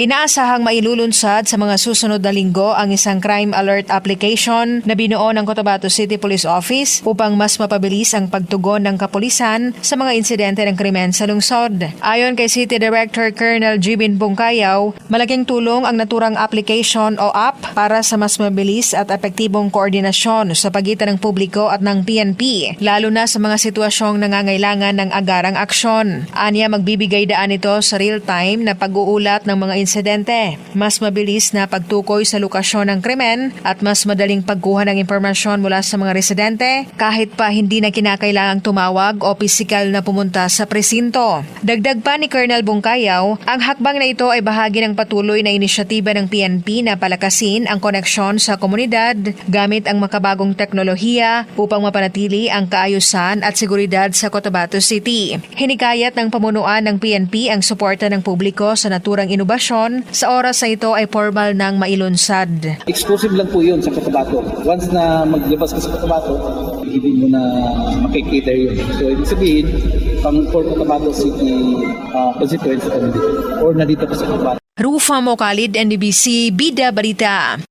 Inaasahang mailulunsad sa mga susunod na linggo ang isang crime alert application na binuo ng Cotabato City Police Office upang mas mapabilis ang pagtugon ng kapulisan sa mga insidente ng krimen sa lungsod. Ayon kay City Director Colonel Jibin Bungkayaw, malaking tulong ang naturang application o app para sa mas mabilis at epektibong koordinasyon sa pagitan ng publiko at ng PNP, lalo na sa mga sitwasyong nangangailangan ng agarang aksyon. Anya magbibigay daan ito sa real-time na pag-uulat ng mga insidente, mas mabilis na pagtukoy sa lokasyon ng krimen at mas madaling pagkuha ng impormasyon mula sa mga residente kahit pa hindi na kinakailangang tumawag o pisikal na pumunta sa presinto. Dagdag pa ni Colonel Bungkayaw, ang hakbang na ito ay bahagi ng patuloy na inisyatiba ng PNP na palakasin ang koneksyon sa komunidad gamit ang makabagong teknolohiya upang mapanatili ang kaayusan at seguridad sa Cotabato City. Hinikayat ng pamunuan ng PNP ang suporta ng publiko sa naturang inobasyon sa oras na ito ay formal ng mailunsad. Exclusive lang po yun sa Cotabato. Once na maglabas ka sa Cotabato, hindi mo na makikita yun. So, ibig sabihin, pang for Cotabato City uh, constituency kami dito. Or nandito ka sa Cotabato. Rufa Mokalid, NDBC, Bida Balita.